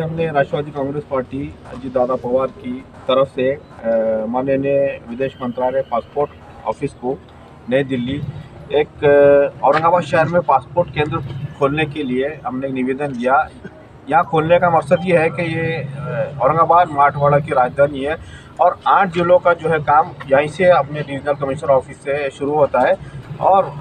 माननीय राष्ट्रवादी कांग्रेस पार्टी अजीत दादा पवार की तरफ़ से माननीय विदेश मंत्रालय पासपोर्ट ऑफ़िस को नई दिल्ली, एक औरंगाबाद शहर में पासपोर्ट केंद्र खोलने के लिए हमने निवेदन दिया। यहाँ खोलने का मकसद ये है कि ये औरंगाबाद, मराठवाड़ा की राजधानी है और आठ जिलों का जो है काम यहीं से अपने रीजनल कमिश्नर ऑफ़िस से शुरू होता है और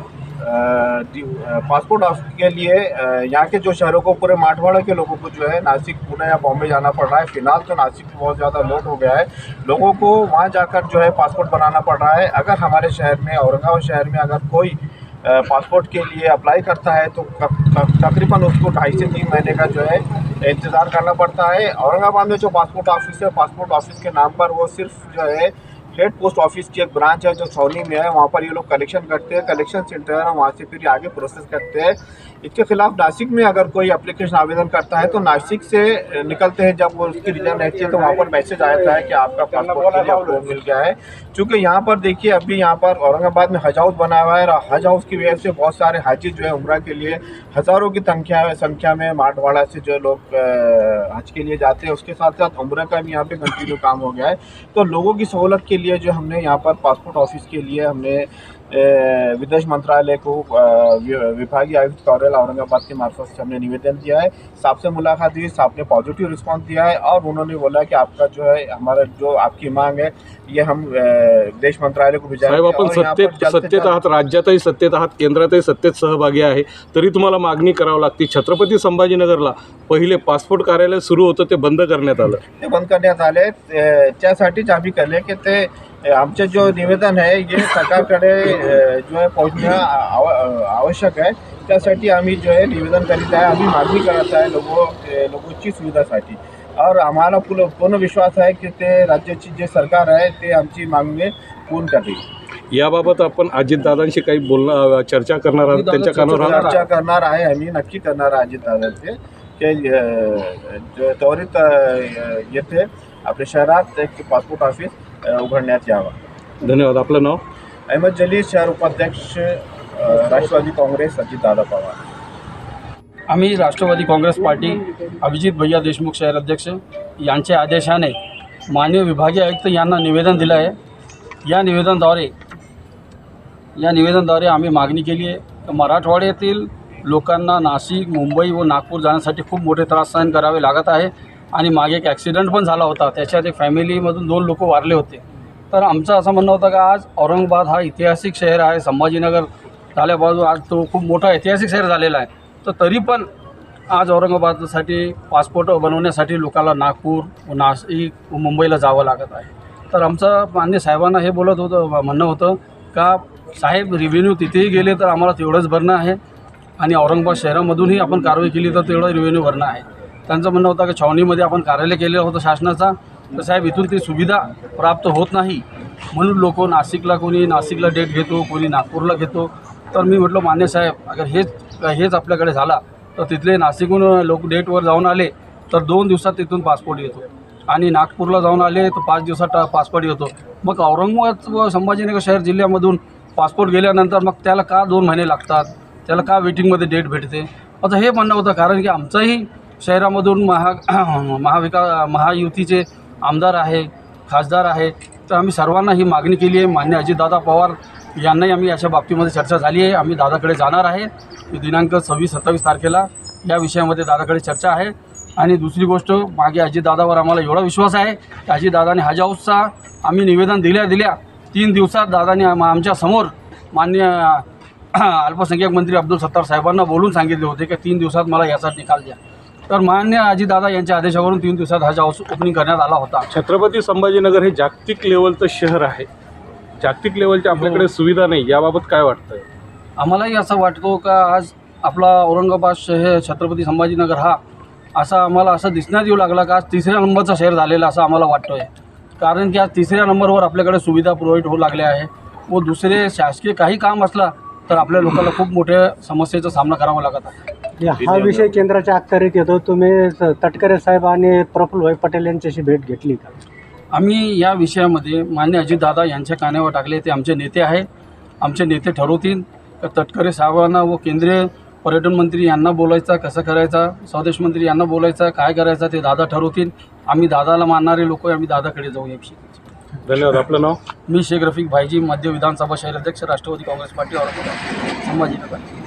पासपोर्ट ऑफ़िस के लिए। यहाँ के जो शहरों को, पूरे माठवाड़ा के लोगों को जो है नासिक, पुणे या बॉम्बे जाना पड़ रहा है। फ़िलहाल तो नासिक में बहुत ज़्यादा लोड हो गया है। लोगों को वहाँ जाकर जो है पासपोर्ट बनाना पड़ रहा है। अगर हमारे शहर में, औरंगाबाद शहर में अगर कोई पासपोर्ट के लिए अप्लाई करता है तो तकरीबन उसको ढाई से तीन महीने का जो है इंतज़ार करना पड़ता है। औरंगाबाद में जो पासपोर्ट ऑफ़िस है पासपोर्ट ऑफ़िस के नाम पर वो सिर्फ़ जो है हेड पोस्ट ऑफ़िस की एक ब्रांच है जो छौनी में है। वहाँ पर ये लोग कलेक्शन करते हैं कलेक्शन सेंटर है। वहाँ से फिर आगे प्रोसेस करते हैं। इसके खिलाफ नासिक में अगर कोई एप्लीकेशन आवेदन करता है तो नासिक से निकलते हैं। जब वो उसकी रिज़र्व रहती है तो वहाँ पर मैसेज आता है कि आपका पासपोर्ट आपको मिल गया है। चूँकि यहाँ पर देखिए, अभी यहाँ पर औरंगाबाद में हज हाउस बना हुआ है। और हज हाउस की वजह से बहुत सारे हाजी जो है उम्र के लिए हज़ारों की संख्या संख्या में मारवाड़ा से जो लोग हज के लिए जाते हैं। उसके साथ साथ उम्र का भी यहाँ पे कंटिन्यू काम हो गया है। तो लोगों की सहूलत के लिए जो हमने यहाँ पर पासपोर्ट ऑफिस के लिए हमने विदेश मंत्रालय को विभागीय आयुक्त कार्यालय औरंगाबाद के मार्फत से हमने निवेदन दिया है साहब से मुलाकात हुई साहब ने पॉजिटिव रिस्पांस दिया है और उन्होंने बोला कि आपका जो है हमारा जो आपकी मांग है ये हम विदेश मंत्रालय को साहेब आपण सत्तेत सत्तेत आहात राज्यातही सत्तेत आहात केंद्रातही सत्तेत सहभागी आहे. तरी तुम्हाला मागणी करावी लागते. छत्रपती संभाजीनगरला पहिले पासपोर्ट कार्यालय सुरू होतं ते बंद करण्यात आलं. ते बंद करण्यात आले. त्यासाठीच आम्ही केले की ते आमचे जो निवेदन आहे हे सरकारकडे जो आहे पोहोचणं आव आवश्यक आहे त्यासाठी आम्ही जो आहे निवेदन करीत आहे. आम्ही मागणी करत आहे लोगो अ, लोगोची सुविधासाठी. और आम्हाला पूर्ण पूर्ण विश्वास आहे की ते राज्याची जे सरकार आहे ते आमची मागणी पूर्ण करेल. याबाबत आपण अजितदादांशी काही बोलणं चर्चा करणार आहात? त्यांच्या कानावर? चर्चा करणार आहे आम्ही नक्की करणार आहे अजितदादांचे की जो त्वरित येथे आपल्या शहरात एक पासपोर्ट ऑफिस उघडण्यात यावं. धन्यवाद. आपलं नाव? अहमद जलील शहर उपाध्यक्ष राष्ट्रवादी काँग्रेस अजितदादा पवार. आम्ही राष्ट्रवादी काँग्रेस पार्टी अभिजित भैया देशमुख शहर अध्यक्ष यांच्या आदेशाने माननीय विभागीय आयुक्त यांना निवेदन दिलं आहे. या निवेदनद्वारे या निवेदनद्वारे आम्ही मागणी केली आहे तर मराठवाड्यातील लोकांना नाशिक मुंबई व नागपूर जाण्यासाठी खूप मोठे त्रास सहन करावे लागत आहे. आणि मागे एक ॲक्सिडेंट पण झाला होता. त्याच्यात एक फॅमिलीमधून दोन लोक वारले होते. तर आमचं असं म्हणणं होतं का आज औरंगाबाद हा ऐतिहासिक शहर आहे. संभाजीनगर झाल्यापासून आज तो खूप मोठा ऐतिहासिक शहर झालेला आहे. तर तरी पण आज औरंगाबादसाठी पासपोर्ट बनवण्यासाठी लोकांना नागपूर नाशिक मुंबईला जावं लागत आहे. तर आमचं मान्य साहेबांना हे बोलत होतं म्हणणं होतं का साहेब रिव्हेन्यू तिथेही गेले तर आम्हाला तेवढंच भरणं आहे आणि औरंगाबाद शहरामधूनही आपण कारवाई केली तर तेवढं रिव्हेन्यू भरणं आहे. त्यांचं म्हणणं होतं की छावणीमध्ये आपण कार्यालय केलेलं होतं शासनाचा तर साहेब इथून ती सुविधा प्राप्त होत नाही. म्हणून लोक नाशिकला कोणी नाशिकला डेट घेतो कोणी नागपूरला घेतो. तर मी म्हटलं मान्य साहेब अगर हेच हेच आपल्याकडे झाला तर तिथले नाशिकहून लोक डेटवर जाऊन आले तर दोन दिवसात तिथून पासपोर्ट येतो. आणि नागपूरला जाऊन आले तर पाच दिवसात पासपोर्ट येतो. मग औरंगाबाद व संभाजीनगर शहर जिल्ह्यामधून पासपोर्ट गेल्यानंतर मग त्याला का दोन महिने लागतात? त्याला का वेटिंगमध्ये डेट भेटते? आता हे म्हणणं होतं कारण की आमचंही शहरामधून महा महाविका महायुतीचे आमदार आहे खासदार आहे तर आम्ही सर्वांना ही मागणी केली आहे. मान्य अजितदादा पवार यांनाही आम्ही याच्या बाबतीमध्ये चर्चा झाली आहे. आम्ही दादाकडे जाणार आहे. दिनांक सव्वीस सत्तावीस तारखेला या विषयामध्ये दादाकडे चर्चा आहे. आणि दुसरी गोष्ट मागे अजितदादावर आम्हाला एवढा विश्वास आहे की अजितदादाने हज हाऊसचा आम्ही निवेदन दिल्या दिल्या. तीन दिवसात दादाने आमच्यासमोर मान्य अल्पसंख्याक मंत्री अब्दुल सत्तार साहेबांना बोलून सांगितले होते की तीन दिवसात मला याचा निकाल द्या. तर मान्य अजितदादा यांच्या आदेशावरून तीन दिवसात हज हाऊस ओपनिंग करण्यात आला होता. छत्रपती संभाजीनगर हे जागतिक लेवलचं शहर आहे. जागतिक लेवलच्या आपल्याकडे सुविधा नाही याबाबत काय वाटतंय? आम्हालाही असं वाटतो का आज आपला औरंगाबाद शहर छत्रपती संभाजीनगर हा असा आम्हाला असं दिसण्यात येऊ लागला का आज तिसऱ्या नंबरचा शहर झालेला असं आम्हाला वाटतो आहे कारण की आज तिसऱ्या नंबरवर आपल्याकडे सुविधा प्रोव्हाइड होऊ लागल्या आहे. व दुसरे शासकीय काही काम असला तर आपल्या लोकांना खूप मोठ्या समस्येचा सामना करावा लागत आहे. हा विषय केंद्राच्या अखत्यारीत येतो. तुम्ही तटकरे साहेब आणि प्रफुल्ल पटेल यांच्याशी भेट घेतली का? आम्ही या विषयामध्ये मान्य अजितदादा यांच्या कानावर टाकले. ते आमचे नेते आहे आमचे नेते ठरवतील. का तटकरे साहेबांना व केंद्रीय पर्यटन मंत्री यांना बोलायचा कसं करायचा स्वदेश मंत्री यांना बोलायचा काय करायचं ते दादा ठरवतील. आम्ही दादाला मानणारे लोक आम्ही दादाकडे जाऊ या विषयी. धन्यवाद. आपलं नाव? मी शेख रफिक भाईजी मध्य विधानसभा शहराध्यक्ष राष्ट्रवादी काँग्रेस पार्टी औरंगाबाद. संभाजीनगर.